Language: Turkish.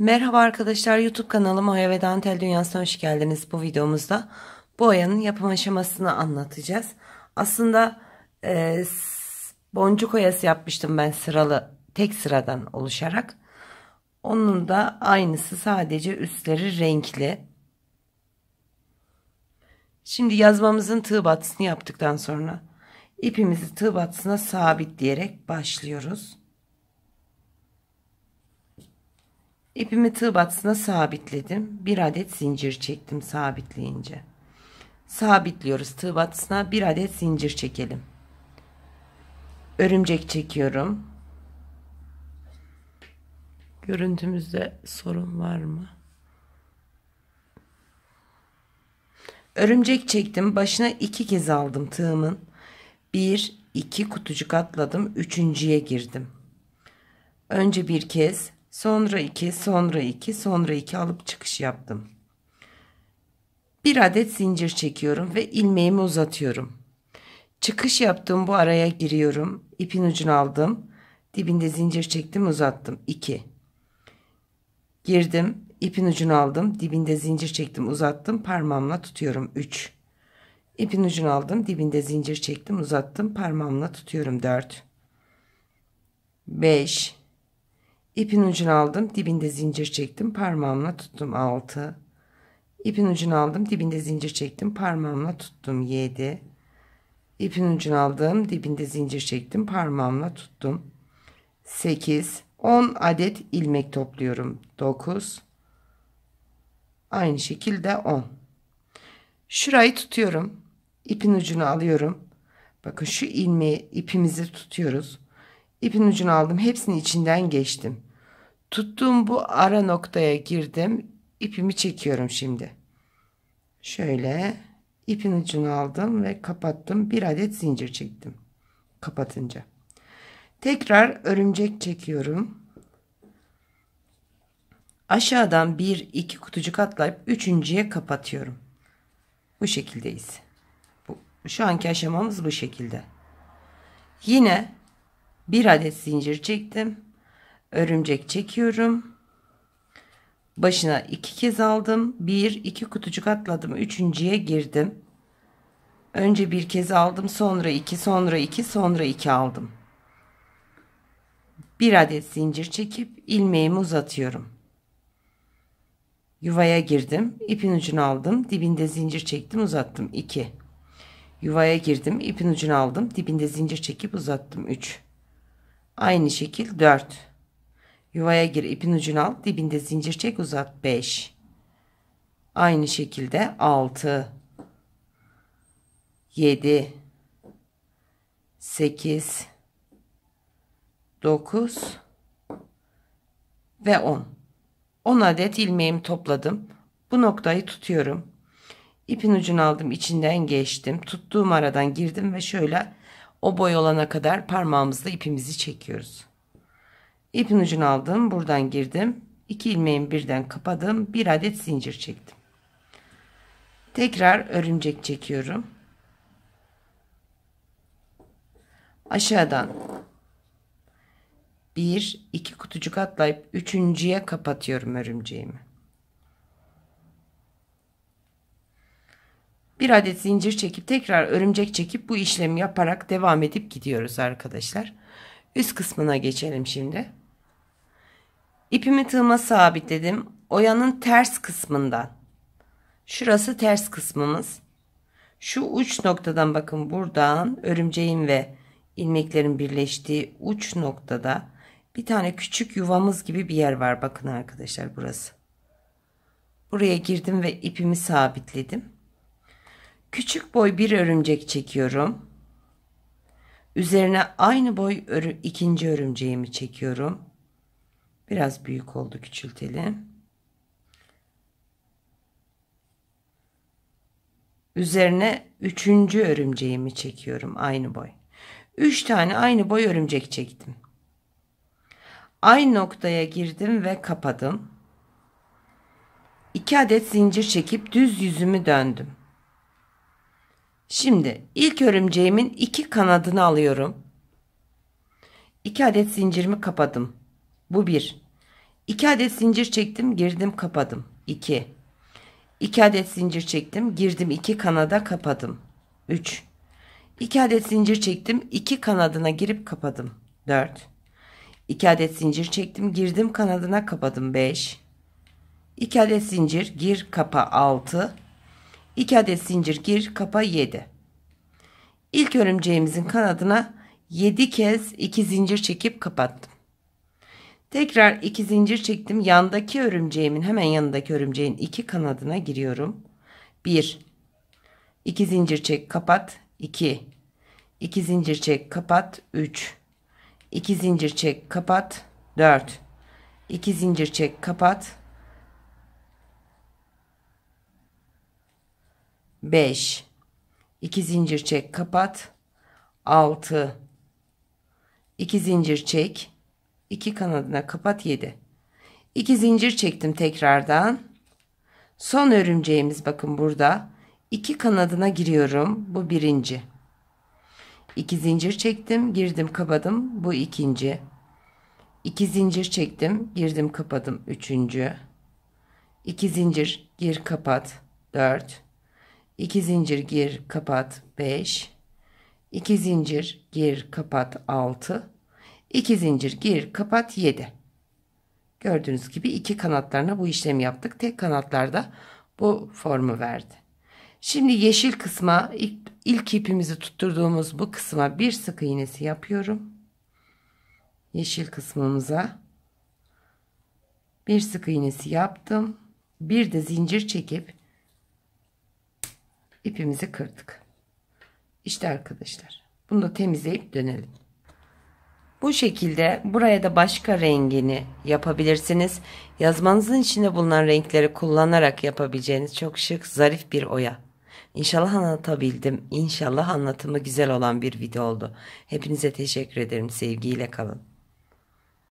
Merhaba arkadaşlar YouTube kanalıma Oya ve Dantel Dünyası'na hoş geldiniz. Bu videomuzda bu oyanın yapım aşamasını anlatacağız. Aslında e, boncuk oyası yapmıştım ben sıralı tek sıradan oluşarak. Onun da aynısı sadece üstleri renkli. Şimdi yazmamızın tığ batısını yaptıktan sonra ipimizi tığ batısına sabitleyerek başlıyoruz. İpimi tığ batısına sabitledim. Bir adet zincir çektim sabitleyince. Sabitliyoruz tığ batısına bir adet zincir çekelim. Örümcek çekiyorum. Görüntümüzde sorun var mı? Örümcek çektim. Başına iki kez aldım tığımın. Bir, iki kutucuk atladım. Üçüncüye girdim. Önce bir kez Sonra 2, sonra 2, sonra 2 alıp çıkış yaptım. Bir adet zincir çekiyorum ve ilmeğimi uzatıyorum. Çıkış yaptım bu araya giriyorum. İpin ucunu aldım. Dibinde zincir çektim uzattım. 2. Girdim. ipin ucunu aldım. Dibinde zincir çektim uzattım. Parmağımla tutuyorum. 3. İpin ucunu aldım. Dibinde zincir çektim uzattım. Parmağımla tutuyorum. 4. 5 İpin ucunu aldım. Dibinde zincir çektim. Parmağımla tuttum. 6. İpin ucunu aldım. Dibinde zincir çektim. Parmağımla tuttum. 7. İpin ucunu aldım. Dibinde zincir çektim. Parmağımla tuttum. 8. 10 adet ilmek topluyorum. 9. Aynı şekilde 10. Şurayı tutuyorum. İpin ucunu alıyorum. Bakın şu ilmeği ipimizi tutuyoruz. İpin ucunu aldım. Hepsinin içinden geçtim. Tuttuğum bu ara noktaya girdim. İpimi çekiyorum şimdi. Şöyle ipin ucunu aldım ve kapattım. Bir adet zincir çektim. Kapatınca. Tekrar örümcek çekiyorum. Aşağıdan bir iki kutucuk atlayıp üçüncüye kapatıyorum. Bu şekildeyiz. Bu, şu anki aşamamız bu şekilde. Yine bir adet zincir çektim örümcek çekiyorum. Başına iki kez aldım. Bir, iki kutucuk atladım. Üçüncüye girdim. Önce bir kez aldım. Sonra iki, sonra iki, sonra iki aldım. Bir adet zincir çekip ilmeğimi uzatıyorum. Yuvaya girdim. ipin ucunu aldım. Dibinde zincir çektim, uzattım. 2. Yuvaya girdim. ipin ucunu aldım. Dibinde zincir çekip uzattım. 3. Aynı şekil 4. Yuvaya gir ipin ucunu al. Dibinde zincir çek uzat. 5. Aynı şekilde 6. 7. 8. 9. Ve 10. 10 adet ilmeğimi topladım. Bu noktayı tutuyorum. İpin ucunu aldım. içinden geçtim. Tuttuğum aradan girdim ve şöyle o boy olana kadar parmağımızla ipimizi çekiyoruz. İpin ucunu aldım. Buradan girdim. İki ilmeğimi birden kapadım. Bir adet zincir çektim. Tekrar örümcek çekiyorum. Aşağıdan bir iki kutucuk atlayıp üçüncüye kapatıyorum örümceğimi. Bir adet zincir çekip tekrar örümcek çekip bu işlemi yaparak devam edip gidiyoruz arkadaşlar. Üst kısmına geçelim şimdi. İpimi tığıma sabitledim. Oyanın ters kısmından. Şurası ters kısmımız. Şu uç noktadan bakın buradan örümceğin ve ilmeklerin birleştiği uç noktada bir tane küçük yuvamız gibi bir yer var. Bakın arkadaşlar burası. Buraya girdim ve ipimi sabitledim. Küçük boy bir örümcek çekiyorum. Üzerine aynı boy örü, ikinci örümceğimi çekiyorum. Biraz büyük oldu küçültelim. Üzerine üçüncü örümceğimi çekiyorum aynı boy. Üç tane aynı boy örümcek çektim. Aynı noktaya girdim ve kapadım. İki adet zincir çekip düz yüzümü döndüm. Şimdi ilk örümceğimin iki kanadını alıyorum. İki adet zincirimi kapadım. Bu bir. 2 adet zincir çektim, girdim, kapadım. 2. 2 adet zincir çektim, girdim, 2 kanada kapadım. 3. 2 adet zincir çektim, 2 kanadına girip kapadım. 4. 2 adet zincir çektim, girdim, kanadına kapadım. 5. 2 adet zincir, gir, kapa 6. 2 adet zincir, gir, kapa 7. İlk örümceğimizin kanadına 7 kez 2 zincir çekip kapattım. Tekrar 2 zincir çektim. Yandaki örümceğimin hemen yanındaki örümceğin iki kanadına giriyorum. 1 2 zincir çek kapat 2 2 zincir çek kapat 3 2 zincir çek kapat 4 2 zincir çek kapat 5 2 zincir çek kapat. 6 2 zincir çek. 2 kanadına kapat 7 2 zincir çektim tekrardan. Son örümceğimiz bakın burada. 2 kanadına giriyorum. Bu birinci. 2 zincir çektim girdim kapadım. Bu ikinci. 2 zincir çektim girdim kapadım. Üçüncü. 2 zincir gir kapat. 4 2 zincir gir kapat 5 2 zincir gir kapat 6 2 zincir gir kapat 7 gördüğünüz gibi iki kanatlarına bu işlemi yaptık. Tek kanatlarda bu formu verdi. Şimdi yeşil kısma ilk, ilk ipimizi tutturduğumuz bu kısma bir sık iğnesi yapıyorum. Yeşil kısmımıza bir sık iğnesi yaptım. Bir de zincir çekip ipimizi kırdık. İşte arkadaşlar. Bunu da temizleyip dönelim. Bu şekilde buraya da başka rengini yapabilirsiniz. Yazmanızın içinde bulunan renkleri kullanarak yapabileceğiniz çok şık, zarif bir oya. İnşallah anlatabildim. İnşallah anlatımı güzel olan bir video oldu. Hepinize teşekkür ederim. Sevgiyle kalın.